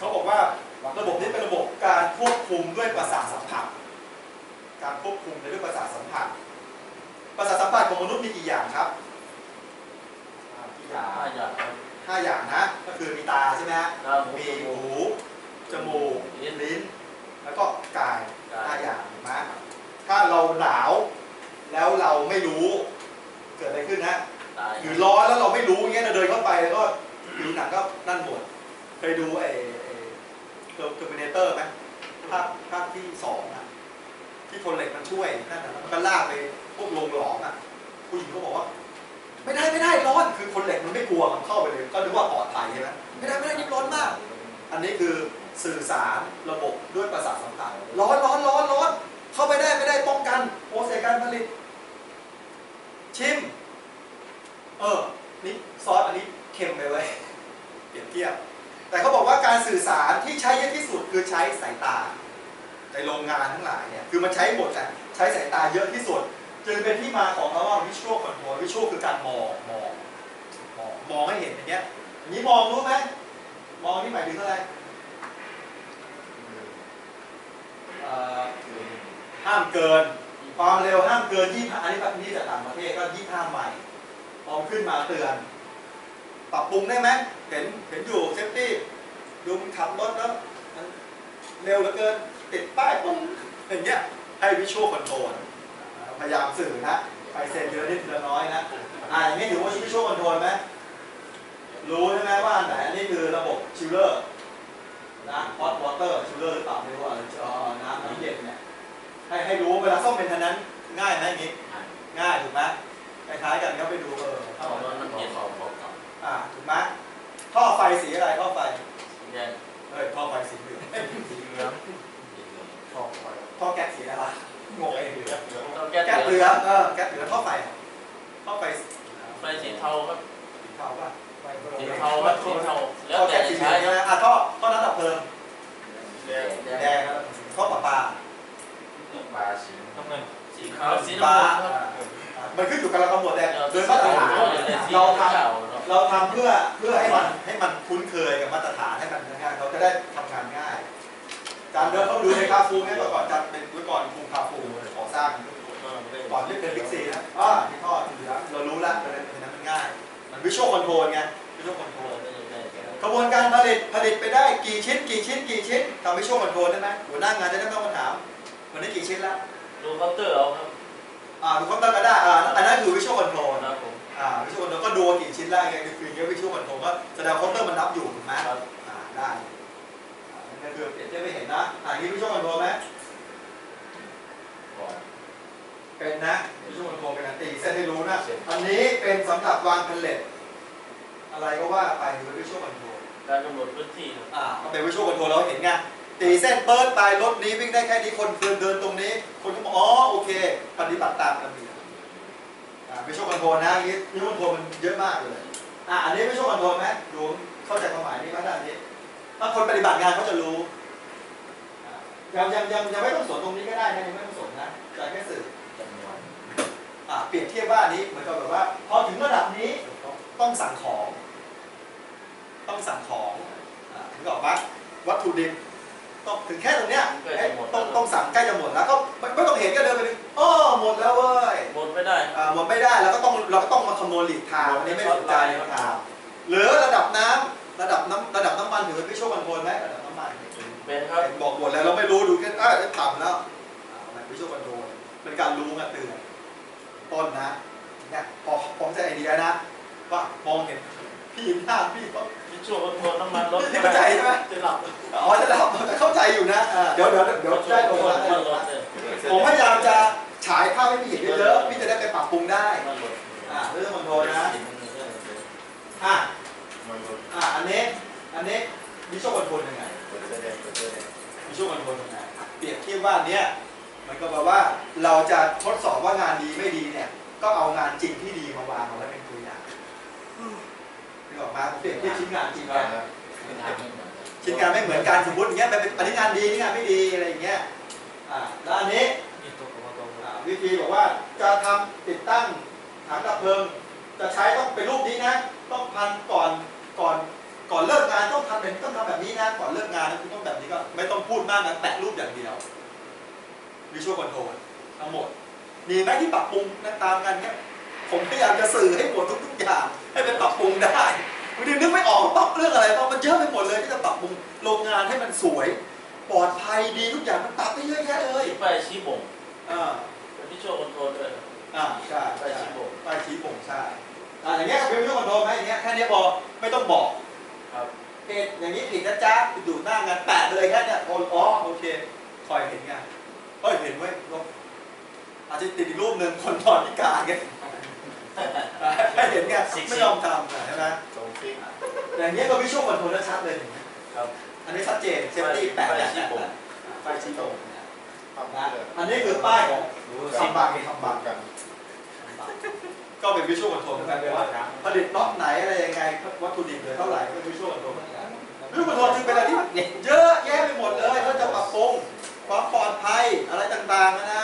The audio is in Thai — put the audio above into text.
เขาบอกว่าระบบนี้เป็นระบบการควบคุมด้วยประสาทสัมผัส การควบคุมในด้วยประสาทสัมผัส ประสาทสัมผัสของมนุษย์มีกี่อย่างครับอ่ากี่อย่างห้าอย่างครับห้าอย่างนะ ก็คือมีตาใช่ไหมฮะตาหูมีจมูหูกจมูกลิ้นลิ้น แล้วก็กายกายห้าอย่างเห็นไหมถ้าเราหนาวแล้วเราไม่รู้ เกิดอะไรขึ้นนะตายหรือร้อนแล้วเราไม่รู้อย่างเงี้ยเราเดินเข้าไปแล้วก็ผิวหนังก็นั่นหมดเคยดูไอ้ เทอร์มินเตอร์ไหมภาคภาคที่สองอะที่คนเหล็กมันช่วยนั่นน่ะแล้วมันก็ลากไปพวกโรงหลอมอะผู้หญิงก็บอกว่า ไม่ได้ไม่ได้ร้อนคือคนเหล็กมันไม่กลัวมันเข้าไปเลย ก็นึกว่าปลอดภัยใช่ไหมไม่ได้ไม่ได้นี่ร้อนมาก อันนี้คือสื่อสารระบบด้วยประสาทสัมผัสร้อนร้อนร้อนร้อนเข้าไปได้ไม่ได้ป้องกันโปรเซสการผลิต ชิม เออนี่ซอสอันนี้เค็มไปไว้ยเปรียบเทียบ แต่เขาบอกว่าการสื่อสารที่ใช้เยอะที่สุดคือใช้สายตา ในโรงงานทั้งหลายเนี่ยคือมันใช้หมดอะใช้สายตาเยอะที่สุด จึงเป็นที่มาของคำว่า visual control visual คือการมองมองมองมองให้เห็นอย่างเงี้ยอย่างนี้มองรู้ไหมมองนี่หมายถึงอะไรห้ามเกิน ความเร็วห้ามเกินยี่อันนี้แบบนี้จากต่างประเทศก็ยี่ห้าไมล์พอขึ้นมาเตือน ปรับปรุงได้ไหม เห็นเห็นอยู่เซฟตี้ดูมันขับรถแล้วมันเร็วเหลือเกิน ติดป้ายปุ้งอย่างเงี้ยให้วิชวลคอนโทรลพยายามสื่อนะไปเซ็นเยอะนิดเดียน้อยนะอ่าอย่างนี้ถือว่าวิชวลคอนโทรลไหมรู้ใช่ไหมว่าอันไหนอันนี้คือระบบชิลเลอร์นะฮอตวอเตอร์ชิลเลอร์หรือเปล่าไม่รู้อะเอ่อน้ำน้ำเย็นเนี่ยให้ให้รู้เวลาซ่อมเป็นทันนั้นง่ายไหมอย่างงี้ ง่ายถูกไหมคล้ายๆกันก็ไปดูเออ เหเหลืลือองงเออแก๊สเหลืองท่อไฟท่อไฟสีไฟสีเทาครับเทาป่ะสีเทาครับสีเทาแล้วท่อแต่แก๊สจะสีเหลืใช้องคใช่รับไหมอะท่อท่อน้ำดับเพลิงแดงแดงครับท่อประปาปลาสีน้ำเงินสีขาวสีฟ้าน้ำเงินครับอ่ามันขึ้นอยู่กับเรากำหนดแดงโดยมามาตตรรฐาฐานนเราเราททำเราทำเพื่อเพื่อให้มันให้มันคุ้นเคยกับมาตรฐานให้มันง่ายเขาจะได้ทำงานง่ายการเดินเข้าดูในคาฟูเนี่ยเมื่อก่อนจะเป็นเมื่อก่อนคุมคาฟูก่อสร้าง ก่อนที่เป็นบิ๊กซีนะอ่าที่ทอดเหลืองเรารู้แล้วเพราะฉะนั้นเพราะฉะนั้นมันง่าย มันวิชวลคอนโทรลไงวิชวลคอนโทรลกระบวนการผลิตผลิตไปได้กี่ชิ้น กี่ชิ้น กี่ชิ้นทำวิชวลคอนโทรลได้ไหมหัวหน้างานจะได้ไม่ต้องมาถามวันนี้กี่ชิ้นแล้วดูเคาน์เตอร์เอาครับอ่าดูคอมพิวเตอร์ก็ได้อ่าอันนั้นคือวิชวลคอนโทรลครับผมอ่าวิชวลคอนโทรลก็ดูว่ากี่ชิ้นแล้วไงคืออย่างเงี้ยวิชวลคอนโทรลก็แสดงว่าเคาน์เตอร์มันนับอยู่ถูกไหมครับอ่าได้อ่านั่นคือเปรียบเทียบไปเห็นนะอ่าอย่างนี้วิชวลคอนโทรลไหม ก่อน เป็นนะวิชวลคอนโทรลเป็นอันตีเส้นให้รู้นะอันนี้เป็น สำหรับวางแพลเล็ตอะไรก็ว่าไปคือวิชวลคอนโทรลการกำหนดพื้นที่ครับอ่าก็เป็นวิชวลคอนโทรลเราเห็นไงตีเส้นเปิดไปรถนี้วิ่งได้แค่นี้คนเดินเดินตรงนี้ คนก็บอกอ๋อโอเค ปฏิบัติตามระเบียบอ่าวิชวลคอนโทรลนะอย่างนี้วิชวลคอนโทรลมันเยอะมากเลย อ่าอันนี้วิชวลคอนโทรลไหมดูเข้าใจความหมายนี้ไหมด้านนี้ถ้าคนปฏิบัติงานเขาจะรู้อ่ายังยังยังยังไม่ต้องสนตรงนี้ก็ได้นะยังไม่ต้องสนนะแต่แค่สื่อจำนวนอ่า เปรียบเทียบว่าอันนี้เหมือนกับแบบว่าพอถึงระดับนี้ต้องสั่งของ ต้องสั่งของอ่าถึงบอกว่าวัตถุดิบต้องถึงแค่ตรงเนี้ยเอ๊ะต้องต้องสั่งใกล้จะหมดแล้วก็ไม่ไม่ต้องเห็นก็เดินไปเลยอ๋อหมดแล้วเว้ยหมดไม่ได้อ่าหมดไม่ได้เราก็ต้องเราก็ต้องมาคำนวณหลีกทางอันนี้ไม่สนใจนะครับหรือระดับน้ำระดับน้ำระดับน้ำมันถือเป็นวิชวลคอนโทรลไหมระดับน้ำมันเป็นครับบอกหมดแล้วเราไม่รู้ดูแค่เอ้ยต่ำแล้วมันวิชวลคอนโทรลเป็นการรู้ไงเตือน ต้นนะเนี่ยพอผมจะไอเดียนะว่ามองเห็นพี่หน้าพี่ก็มีช่วงคอนโทรลน้ำมันรถเข้าใจใช่ไหมจะหลับอ๋อจะรับจะเข้าใจอยู่นะอ่าเดี๋ยวเดี๋ยวเดี๋ยวได้ลงมัมานรถเลยผมพยายามจะฉายภาพให้พี่เห็นเยอะๆพี่จะได้ไปปรับปรุงได้มันรถอ่าเรื่องคอนโทรลนะอ่ามันรถอ่าอันนี้อันนี้วิชวลคอนโทรลยังไงเปิดเสื้อแดงเปิดเสื้อแดงวิชวลคอนโทรลยังไงเปรียบเทียบว่าอันเนี้ย มันก็แปลว่าเราจะทดสอบว่างานดีไม่ดีเนี่ย ก็เอางานจริงที่ดีมาวางเอาไว้เป็นตัวอย่างนึกออกมาเปรียบเทียบชิ้นงานจริงนะชิ้นงานไม่เหมือนกันสมมติอย่างเงี้ยมันเป็นอันนี้งานดีนี่งานไม่ดีอะไรอย่างเงี้ยอ่าแล้วอันนี้มีตัวกับว่าตัวอ่าวิธีบอกว่าจะทำติดตั้งถังดับเพลิง จะใช้ต้องเป็นรูปนี้นะ ต้องพันก่อนก่อนก่อนเลิกงานต้องทำแบบนี้ต้องทำแบบนี้นะก่อนเลิกงานคุณต้องแบบนี้ก็ไม่ต้องพูดมากนะแตะรูปอย่างเดียว วิชวลคอนโทรลทั้งหมด มีไหมที่ปรับปรุงนะตามกันเนี้ยผมพยายามจะสื่อให้หมดทุกๆอย่าง ให้เป็นปรับปรุงได้บางทีนึกไม่ออกต้องเรื่องอะไรต้องมันเยอะไปหมดเลยที่จะปรับปรุงโรงงานให้มันสวย ปลอดภัยดีทุกอย่างมันปรับได้เยอะแยะเลยป้ายชี้บ่งอ่าเป็นที่โชว์คอนโทรลด้วยครับอ่าใช่ป้ายชี้บ่งป้ายชี้บ่งใช่อ่าอย่างเงี้ยเป็นวิชวลคอนโทรลไหมอย่างเงี้ยแค่เนี้ยพอไม่ต้องบอกครับเพจอย่างนี้ผิดนะจ๊ะอยู่หน้างานแปะเลยแค่เนี้ยโอนอ๋อโอเคคอยเห็นไงเฮ้ยเห็นไว้ยลบอาจจะติดอีก รูปหนึ่งคนนอนพิการไงให้เห็นไงไม่ยอมทำนะใช่ไหมตรงฟิกอย่างเงี้ยก็วิชวลคอนโทรลชัดเลยเห็นไหมครับ อันนี้ชัดเจนเซฟตี้แปะไฟแปะชี้บ่งไฟชี้ตรงนะทำนะเพื่ออันนี้คือป้ายของคำบังคำบับังงกัน ก็เป็นวิชวลคอนโทรลเหมือนกันเลยว่าผลิตล็อตไหนอะไรยังไงวัตถุดิบเหลือเท่าไหร่ก็วิชวลคอนโทรลเหมือนกันวิชวลคอนโทรลจึงเป็นอะไรที่เยอะแยะไปหมดเลยเขาจะปรับปรุงความปลอดภัยอะไรต่างๆนะนะ